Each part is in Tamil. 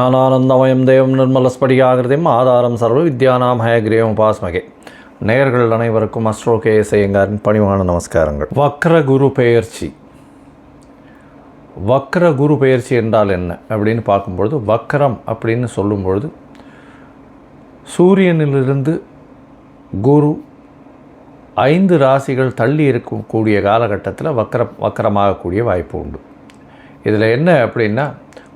ஞானானந்தமயம் தேவம் நிர்மலஸ்படிகாகிருதிம் ஆதாரம் சர்வ வித்யானாம் ஹயக்ரீவம் உபாஸ்மகே. நேயர்கள் அனைவருக்கும் அஸ்ட்ரோ கே பணிவான நமஸ்காரங்கள். வக்ர குரு பெயர்ச்சி. வக்ர குரு பெயர்ச்சி என்றால் என்ன அப்படின்னு பார்க்கும்பொழுது வக்ரம் அப்படின்னு சொல்லும்பொழுது சூரியனிலிருந்து குரு ஐந்து ராசிகள் தள்ளி இருக்கக்கூடிய காலகட்டத்தில் வக்கர வக்கரமாகக்கூடிய வாய்ப்பு உண்டு. இதில் என்ன அப்படின்னா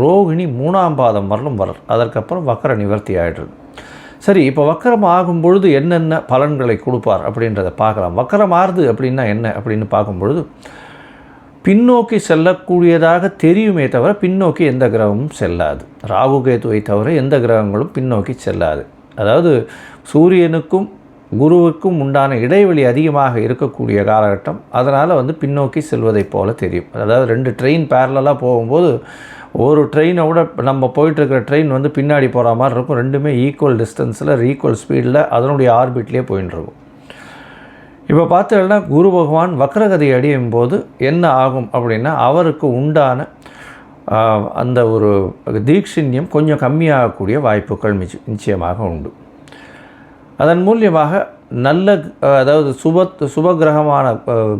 ரோகிணி மூணாம் பாதம் வரலும் வரல். அதற்கப்புறம் வக்கர நிவர்த்தி ஆகிடுது சரி இப்போ வக்கரம் ஆகும் பொழுது என்னென்ன பலன்களை கொடுப்பார் அப்படின்றத பார்க்கலாம். வக்கரம் ஆறுது அப்படின்னா என்ன அப்படின்னு பார்க்கும்பொழுது பின்னோக்கி செல்லக்கூடியதாக தெரியுமே தவிர பின்னோக்கி எந்த கிரகமும் செல்லாது. ராகு கேதுவை தவிர எந்த கிரகங்களும் பின்னோக்கி செல்லாது. அதாவது சூரியனுக்கும் குருவுக்கும் உண்டான இடைவெளி அதிகமாக இருக்கக்கூடிய காலகட்டம் அதனால் வந்து பின்னோக்கி செல்வதைப் போல தெரியும். அதாவது ரெண்டு ட்ரெயின் பேரலாக போகும்போது ஒரு ட்ரெயினை விட நம்ம போயிட்டுருக்கிற ட்ரெயின் வந்து பின்னாடி போகிற மாதிரி இருக்கும். ரெண்டுமே ஈக்குவல் டிஸ்டன்ஸில் ஈக்குவல் ஸ்பீடில் அதனுடைய ஆர்பிட்லேயே போயின்னு இப்போ பார்த்தீங்கன்னா குரு பகவான் வக்ரகதி அடையும் போது என்ன ஆகும் அப்படின்னா அவருக்கு உண்டான அந்த ஒரு தீட்சிண்யம் கொஞ்சம் கம்மியாகக்கூடிய வாய்ப்புகள் மிச்ச நிச்சயமாக உண்டு. அதன் மூலியமாக நல்ல அதாவது சுப சுபகிரகமான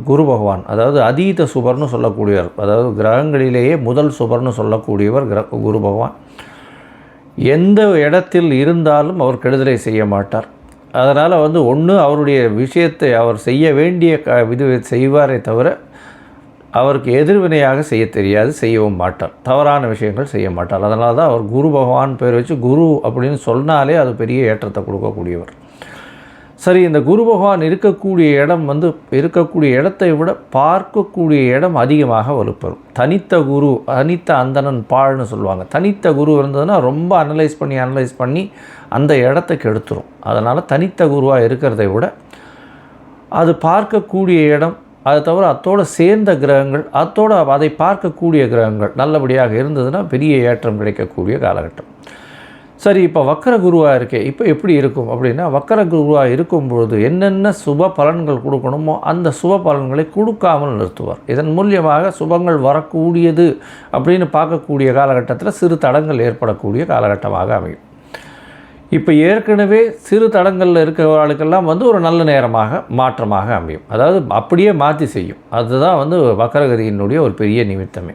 குரு பகவான் அதாவது அதீத சுபர்னு சொல்லக்கூடியவர் அதாவது கிரகங்களிலேயே முதல் சுபர்னு சொல்லக்கூடியவர் கிர குரு பகவான். எந்த இடத்தில் இருந்தாலும் அவர் கெடுதலை செய்ய மாட்டார். அதனால் வந்து ஒன்று அவருடைய விஷயத்தை அவர் செய்ய வேண்டிய க இது செய்வாரே தவிர அவருக்கு எதிர்வினையாக செய்ய தெரியாது செய்யவும் மாட்டார். தவறான விஷயங்கள் செய்ய மாட்டார். அதனால தான் அவர் குரு பகவான் பேர் வச்சு குரு அப்படின்னு சொன்னாலே அது பெரிய ஏற்றத்தை கொடுக்கக்கூடியவர். சரி இந்த குரு பகவான் இருக்கக்கூடிய இடம் வந்து இருக்கக்கூடிய இடத்தை விட பார்க்கக்கூடிய இடம் அதிகமாக வலுப்பெறும். தனித்த குரு தனித்த அந்தணன் பாழ்னு சொல்லுவாங்க. தனித்த குரு இருந்ததுன்னா ரொம்ப அனலைஸ் பண்ணி அனலைஸ் பண்ணி அந்த இடத்துக்கு எடுத்துரும் அதனால் தனித்த குருவாக இருக்கிறதை விட அது பார்க்கக்கூடிய இடம் அது தவிர அத்தோடு சேர்ந்த கிரகங்கள் அத்தோடு அதை பார்க்கக்கூடிய கிரகங்கள் நல்லபடியாக இருந்ததுன்னா பெரிய ஏற்றம் கிடைக்கக்கூடிய காலகட்டம். சரி இப்போ வக்கர குருவாக இருக்கே இப்போ எப்படி இருக்கும் அப்படின்னா வக்கர குருவாக இருக்கும்பொழுது என்னென்ன சுப பலன்கள் கொடுக்கணுமோ அந்த சுப பலன்களை கொடுக்காமல் நிறுத்துவார். இதன் மூலியமாக சுபங்கள் வரக்கூடியது அப்படின்னு பார்க்கக்கூடிய காலகட்டத்தில் சிறு தடங்கள் ஏற்படக்கூடிய காலகட்டமாக அமையும். இப்போ ஏற்கனவே சிறு தடங்களில் இருக்கிற ஆளுக்கெல்லாம் வந்து ஒரு நல்ல நேரமாக மாற்றமாக அமையும். அதாவது அப்படியே மாற்றி செய்யும். அதுதான் வந்து வக்கரகதியினுடைய ஒரு பெரிய நிமித்தமே.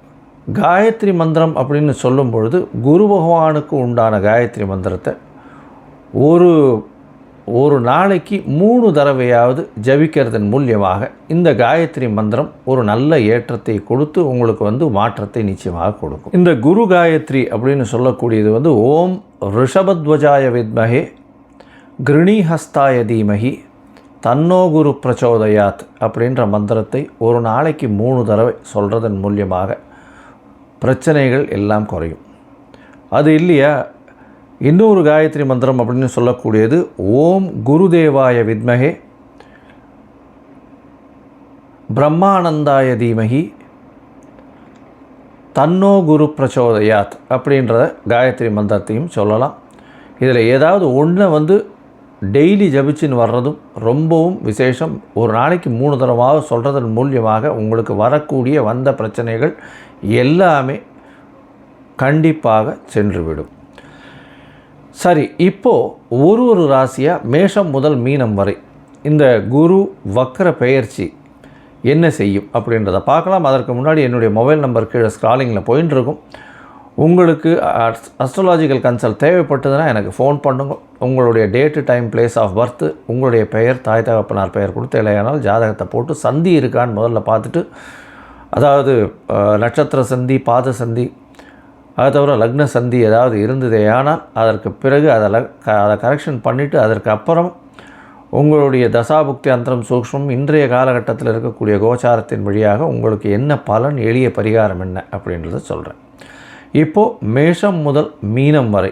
காயத்ரி மந்திரம் அப்படின்னு சொல்லும் பொழுது குரு பகவானுக்கு உண்டான காயத்ரி மந்திரத்தை ஒரு ஒரு நாளைக்கு மூணு தடவையாவது ஜபிக்கிறதன் மூலியமாக இந்த காயத்ரி மந்திரம் ஒரு நல்ல ஏற்றத்தை கொடுத்து உங்களுக்கு வந்து மாற்றத்தை நிச்சயமாக கொடுக்கும். இந்த குரு காயத்ரி அப்படின்னு சொல்லக்கூடியது வந்து ஓம் ரிஷபத்வஜாய வித்மகே கிருணிஹஸ்தாய தீமகி தன்னோ குரு பிரச்சோதயாத் அப்படின்ற மந்திரத்தை ஒரு நாளைக்கு மூணு தடவை சொல்கிறதன் மூலியமாக பிரச்சனைகள் எல்லாம் குறையும். அது இல்லையா? இன்னொரு காயத்ரி மந்திரம் அப்படின்னு சொல்லக்கூடியது ஓம் குருதேவாய வித்மகே பிரம்மானந்தாய தீமகி தன்னோ குரு பிரச்சோதயாத் அப்படின்ற காயத்ரி மந்திரத்தையும் சொல்லலாம். இதில் ஏதாவது ஒன்றை வந்து டெய்லி ஜபிச்சுன்னு வர்றதும் ரொம்பவும் விசேஷம். ஒரு நாளைக்கு மூணு தடவாக சொல்கிறதன் மூலியமாக உங்களுக்கு வரக்கூடிய வந்த பிரச்சனைகள் எல்லாமே கண்டிப்பாக சென்றுவிடும். சரி இப்போது ஒரு ஒரு ராசியாக மேஷம் முதல் மீனம் வரை இந்த குரு வக்கர பெயர்ச்சி என்ன செய்யும் அப்படின்றத பார்க்கலாம். அதற்கு முன்னாடி என்னுடைய மொபைல் நம்பர் கீழே ஸ்க்ராலிங்கில் போயின்னு இருக்கும். உங்களுக்கு அஸ்ட்ராலாஜிக்கல் கன்சல்ட் தேவைப்பட்டதுன்னா எனக்கு ஃபோன் பண்ணுங்க. உங்களுடைய date time place of birth உங்களுடைய பெயர் தாய் தகப்பனார் பெயர் கொடுத்து இல்லையானால் ஜாதகத்தை போட்டு சந்தி இருக்கான்னு முதல்ல பார்த்துட்டு அதாவது நட்சத்திர சந்தி பாத சந்தி அதை தவிர லக்ன சந்தி ஏதாவது இருந்ததே ஆனால் அதற்கு பிறகு அதை அதை கரெக்ஷன் பண்ணிவிட்டு அதற்கு அப்புறம் உங்களுடைய தசாபுக்தி அந்தரம் சூக்ஷ்மம் இன்றைய காலகட்டத்தில் இருக்கக்கூடிய கோச்சாரத்தின் வழியாக உங்களுக்கு என்ன பலன் எளிய பரிகாரம் என்ன அப்படின்றத சொல்கிறேன் இப்போது மேஷம் முதல் மீனம் வரை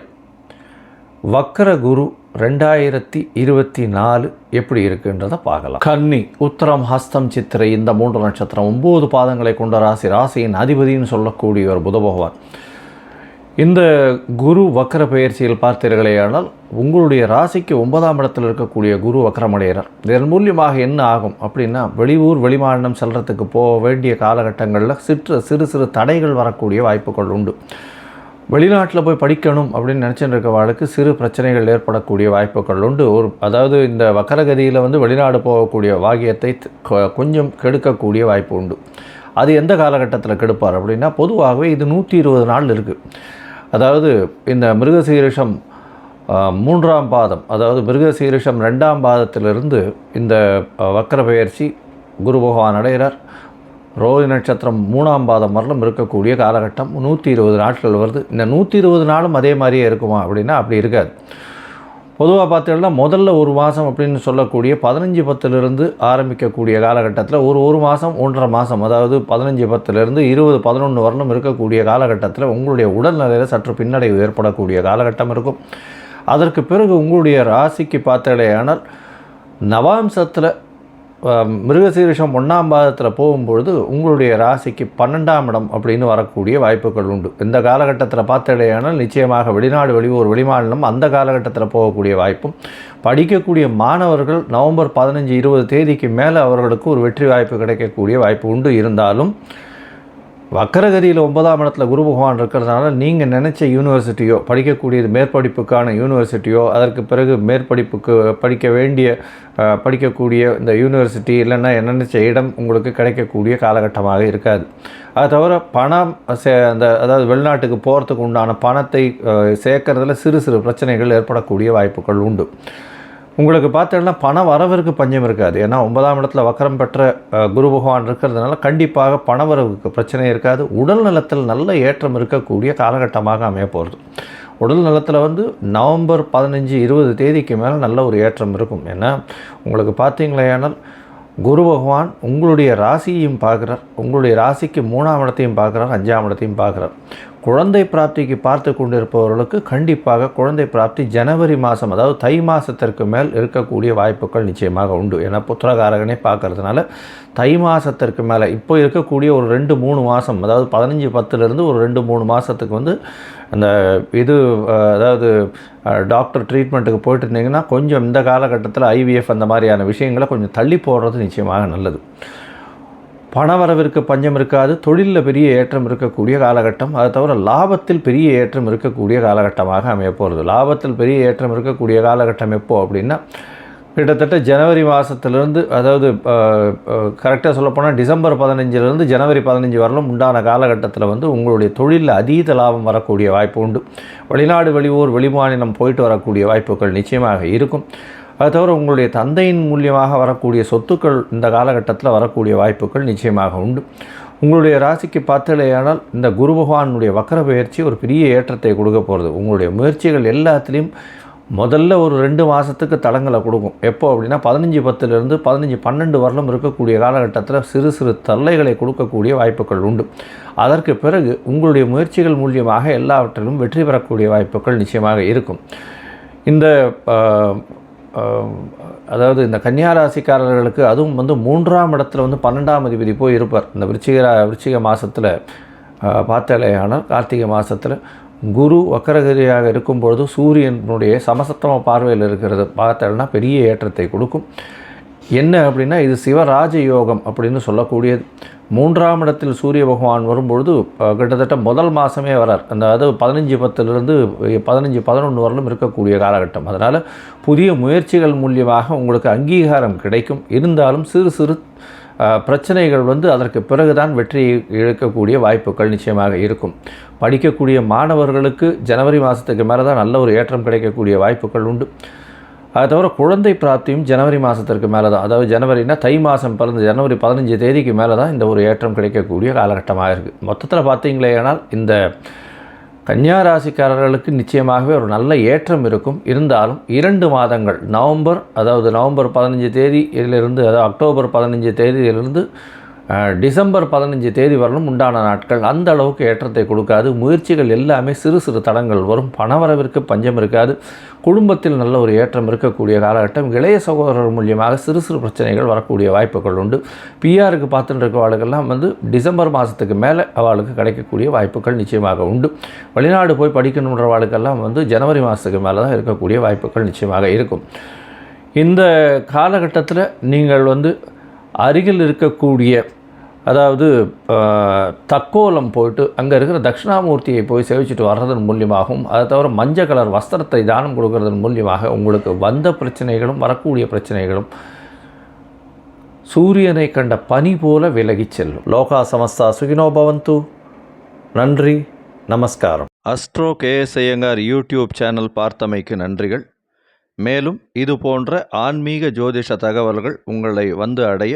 வக்கர குரு ரெண்டாயிரத்தி இருபத்தி நாலு எப்படி இருக்குன்றதை பார்க்கலாம். கன்னி உத்தரம் ஹஸ்தம் சித்திரை இந்த மூன்று நட்சத்திரம் ஒம்பது பாதங்களை கொண்ட ராசி ராசியின் அதிபதின்னு சொல்லக்கூடிய ஒரு புத பகவான். இந்த குரு வக்கர பயிற்சியில் பார்த்தீர்களேயானால் உங்களுடைய ராசிக்கு ஒன்பதாம் இடத்தில் இருக்கக்கூடிய குரு வக்கரமடைகிறார். இதன் மூலியமாக என்ன ஆகும் அப்படின்னா வெளியூர் வெளிமாநிலம் செல்றதுக்கு போக வேண்டிய காலகட்டங்களில் சிற்று சிறு சிறு தடைகள் வரக்கூடிய வாய்ப்புகள் உண்டு. வெளிநாட்டில் போய் படிக்கணும் அப்படின்னு நினச்சிட்டு இருக்கவாளுக்கு சிறு பிரச்சனைகள் ஏற்படக்கூடிய வாய்ப்புகள் உண்டு. ஒரு அதாவது இந்த வக்கரகதியில் வந்து வெளிநாடு போகக்கூடிய வாகியத்தை கொஞ்சம் கெடுக்கக்கூடிய வாய்ப்பு உண்டு. அது எந்த காலகட்டத்தில் கெடுப்பார் அப்படின்னா பொதுவாகவே இது நூற்றி இருபது நாள் இருக்குது அதாவது இந்த மிருகசீரிஷம் மூன்றாம் பாதம் அதாவது மிருகசீரிஷம் ரெண்டாம் பாதத்திலிருந்து இந்த வக்கர பெயர்ச்சி குரு பகவான் அடைகிறார். ரோஹி நட்சத்திரம் மூணாம் பாதம் வரலும் இருக்கக்கூடிய காலகட்டம். நூற்றி இருபது நாட்கள் வருது. இந்த நூற்றி இருபது நாளும் அதே மாதிரியே இருக்குமா அப்படின்னா அப்படி இருக்காது. பொதுவாக பார்த்தீங்கன்னா முதல்ல ஒரு மாதம் அப்படின்னு சொல்லக்கூடிய பதினஞ்சு பத்துலேருந்து ஆரம்பிக்கக்கூடிய காலகட்டத்தில் ஒரு ஒரு மாதம் ஒன்றரை மாதம் அதாவது பதினஞ்சு பத்துலேருந்து இருபது பதினொன்று வரலும் இருக்கக்கூடிய காலகட்டத்தில் உங்களுடைய உடல்நிலையில் சற்று பின்னடைவு ஏற்படக்கூடிய காலகட்டம் இருக்கும். அதற்கு பிறகு உங்களுடைய ராசிக்கு பார்த்தடையானால் நவாம்சத்தில் மிருகசீரிஷம் ஒன்றாம் பாதத்தில் போகும்பொழுது உங்களுடைய ராசிக்கு பன்னெண்டாம் இடம் அப்படின்னு வரக்கூடிய வாய்ப்புகள் உண்டு. இந்த காலகட்டத்தில் பார்த்தடையானால் நிச்சயமாக வெளிநாடு வெளியூர் வெளிமாநிலம் அந்த காலகட்டத்தில் போகக்கூடிய வாய்ப்பும் படிக்கக்கூடிய மாணவர்கள் நவம்பர் பதினஞ்சு இருபது தேதிக்கு மேலே அவர்களுக்கு ஒரு வெற்றி வாய்ப்பு கிடைக்கக்கூடிய வாய்ப்பு உண்டு. இருந்தாலும் வக்கரகதியில் ஒன்பதாம் இடத்துல குரு பகவான் இருக்கிறதுனால நீங்கள் நினச்ச யூனிவர்சிட்டியோ படிக்கக்கூடியது மேற்படிப்புக்கான யூனிவர்சிட்டியோ அதற்கு பிறகு மேற்படிப்புக்கு படிக்க வேண்டிய படிக்கக்கூடிய இந்த யூனிவர்சிட்டி இல்லைன்னா நினச்ச இடம் உங்களுக்கு கிடைக்கக்கூடிய காலகட்டமாக இருக்காது. அது தவிர பணம் சே அந்த அதாவது வெளிநாட்டுக்கு போகிறதுக்கு உண்டான பணத்தை சேர்க்கறதுல சிறு சிறு பிரச்சனைகள் ஏற்படக்கூடிய வாய்ப்புகள் உண்டு. உங்களுக்கு பார்த்தீங்கன்னா பண வரவிற்கு பஞ்சம் இருக்காது. ஏன்னா ஒன்பதாம் இடத்துல வக்கரம் பெற்ற குரு பகவான் இருக்கிறதுனால கண்டிப்பாக பண வரவுக்கு பிரச்சனை இருக்காது. உடல் நலத்தில் நல்ல ஏற்றம் இருக்கக்கூடிய காலகட்டமாக அமைய போகிறது உடல் நலத்தில் வந்து நவம்பர் பதினஞ்சு இருபது தேதிக்கு மேலே நல்ல ஒரு ஏற்றம் இருக்கும். ஏன்னா உங்களுக்கு பார்த்தீங்களேனால் குரு பகவான் உங்களுடைய ராசியையும் பார்க்குறார். உங்களுடைய ராசிக்கு மூணாம் இடத்தையும் பார்க்குறார் அஞ்சாம் இடத்தையும் பார்க்குறார். குழந்தை பிராப்திக்கு பார்த்து கொண்டிருப்பவர்களுக்கு கண்டிப்பாக குழந்தை பிராப்தி ஜனவரி மாதம் அதாவது தை மாதத்திற்கு மேல் இருக்கக்கூடிய வாய்ப்புகள் நிச்சயமாக உண்டு. ஏன்னா புத்திரகாரகனே பார்க்கறதுனால தை மாதத்திற்கு மேலே இப்போ இருக்கக்கூடிய ஒரு ரெண்டு மூணு மாதம் அதாவது பதினஞ்சு பத்துலேருந்து ஒரு ரெண்டு மூணு மாதத்துக்கு வந்து அந்த இது அதாவது டாக்டர் ட்ரீட்மெண்ட்டுக்கு போயிட்டு இருந்தீங்கன்னா கொஞ்சம் இந்த காலகட்டத்தில் ஐவிஎஃப் அந்த மாதிரியான விஷயங்களை கொஞ்சம் தள்ளி போடுறது நிச்சயமாக நல்லது. பணவரவிற்கு பஞ்சம் இருக்காது தொழிலில் பெரிய ஏற்றம் இருக்கக்கூடிய காலகட்டம். அதை தவிர லாபத்தில் பெரிய ஏற்றம் இருக்கக்கூடிய காலகட்டமாக அமையப்போகிறது லாபத்தில் பெரிய ஏற்றம் இருக்கக்கூடிய காலகட்டம் எப்போ அப்படின்னா கிட்டத்தட்ட ஜனவரி மாதத்துலேருந்து அதாவது கரெக்டாக சொல்லப்போனால் டிசம்பர் பதினஞ்சிலேருந்து ஜனவரி பதினஞ்சு வரலும் உண்டான காலகட்டத்தில் வந்து உங்களுடைய தொழிலில் அதீத லாபம் வரக்கூடிய வாய்ப்பு உண்டு. வெளிநாடு வெளியூர் வெளிமாநிலம் போயிட்டு வரக்கூடிய வாய்ப்புகள் நிச்சயமாக இருக்கும். அது தவிர உங்களுடைய தந்தையின் மூலியமாக வரக்கூடிய சொத்துக்கள் இந்த காலகட்டத்தில் வரக்கூடிய வாய்ப்புகள் நிச்சயமாக உண்டு. உங்களுடைய ராசிக்கு பார்த்தலையானால் இந்த குரு பகவானுடைய வக்கர பயிற்சி ஒரு பெரிய ஏற்றத்தை கொடுக்க போகிறது. உங்களுடைய முயற்சிகள் எல்லாத்துலேயும் முதல்ல ஒரு ரெண்டு மாதத்துக்கு தளங்களை கொடுக்கும். எப்போ அப்படின்னா பதினஞ்சு பத்துலேருந்து பதினஞ்சு பன்னெண்டு வரலும் இருக்கக்கூடிய காலகட்டத்தில் சிறு சிறு தல்லைகளை கொடுக்கக்கூடிய வாய்ப்புகள் உண்டு. அதற்கு பிறகு உங்களுடைய முயற்சிகள் மூலியமாக எல்லாவற்றிலும் வெற்றி பெறக்கூடிய வாய்ப்புகள் நிச்சயமாக இருக்கும். இந்த அதாவது இந்த கன்னியாராசிக்காரர்களுக்கு அதுவும் வந்து மூன்றாம் இடத்துல வந்து பன்னெண்டாம் அதிபதி போய் இருப்பார். இந்த விருச்சிக விருச்சிக மாதத்தில் பார்த்தாலேயானால் கார்த்திகை மாதத்தில் குரு வக்கரகிரியாக இருக்கும்பொழுது சூரியனுடைய சமசத்தம பார்வையில் இருக்கிறது. பார்த்தோம்னா பெரிய ஏற்றத்தை கொடுக்கும். என்ன அப்படின்னா இது சிவராஜ யோகம் அப்படின்னு சொல்லக்கூடியது. மூன்றாம் இடத்தில் சூரிய பகவான் வரும்பொழுது கிட்டத்தட்ட முதல் மாதமே வரார். அந்த அதாவது பதினஞ்சு பத்துலேருந்து பதினஞ்சு பதினொன்று வரலும் இருக்கக்கூடிய காலகட்டம். அதனால் புதிய முயற்சிகள் மூலியமாக உங்களுக்கு அங்கீகாரம் கிடைக்கும். இருந்தாலும் சிறு சிறு பிரச்சனைகள் வந்து அதற்கு பிறகுதான் வெற்றி இழக்கக்கூடிய வாய்ப்புகள் நிச்சயமாக இருக்கும். படிக்கக்கூடிய மாணவர்களுக்கு ஜனவரி மாதத்துக்கு மேலே தான் நல்ல ஒரு ஏற்றம் கிடைக்கக்கூடிய வாய்ப்புகள் உண்டு. அதை தவிர குழந்தை பிராப்தியும் ஜனவரி மாதத்திற்கு மேலே தான் அதாவது ஜனவரினா தை மாதம் பிறந்த ஜனவரி பதினஞ்சு தேதிக்கு மேலே தான் இந்த ஒரு ஏற்றம் கிடைக்கக்கூடிய காலகட்டமாக இருக்குது மொத்தத்தில் பார்த்தீங்களே ஆனால் இந்த கன்னியாராசிக்காரர்களுக்கு நிச்சயமாகவே ஒரு நல்ல ஏற்றம் இருக்கும். இருந்தாலும் இரண்டு மாதங்கள் நவம்பர் அதாவது நவம்பர் பதினஞ்சு தேதியிலிருந்து அதாவது அக்டோபர் பதினஞ்சு தேதியிலிருந்து டிசம்பர் பதினஞ்சு தேதி வரலும் உண்டான நாட்கள் அந்த அளவுக்கு ஏற்றத்தை கொடுக்காது. முயற்சிகள் எல்லாமே சிறு சிறு தடங்கள் வரும். பணவரவிற்கு பஞ்சம் இருக்காது. குடும்பத்தில் நல்ல ஒரு ஏற்றம் இருக்கக்கூடிய காலகட்டம். இளைய சகோதரர் மூலியமாக சிறு சிறு பிரச்சனைகள் வரக்கூடிய வாய்ப்புகள் உண்டு. பிஆருக்கு பார்த்துட்டு இருக்கவாளுக்கெல்லாம் வந்து டிசம்பர் மாதத்துக்கு மேலே அவளுக்கு கிடைக்கக்கூடிய வாய்ப்புகள் நிச்சயமாக உண்டு. வெளிநாடு போய் படிக்கணுன்றவாளுக்கெல்லாம் வந்து ஜனவரி மாதத்துக்கு மேலே தான் இருக்கக்கூடிய வாய்ப்புகள் நிச்சயமாக இருக்கும். இந்த காலகட்டத்தில் நீங்கள் வந்து அருகில் இருக்கக்கூடிய அதாவது தக்கோலம் போயிட்டு அங்கே இருக்கிற தட்சிணாமூர்த்தியை போய் சேவிச்சுட்டு வர்றதன் மூலியமாகவும் அதை தவிர மஞ்சள் கலர் வஸ்திரத்தை தானம் கொடுக்கறதன் மூலியமாக உங்களுக்கு வந்த பிரச்சனைகளும் வரக்கூடிய பிரச்சனைகளும் சூரியனை கண்ட பனி போல விலகி செல்லும். லோகா சமஸ்தா சுகினோபவந்து நன்றி நமஸ்காரம். Astro KS Iyengar YouTube channel பார்த்தமைக்கு நன்றிகள். மேலும் இது போன்ற ஆன்மீக ஜோதிஷ தகவல்கள் உங்களை வந்து அடைய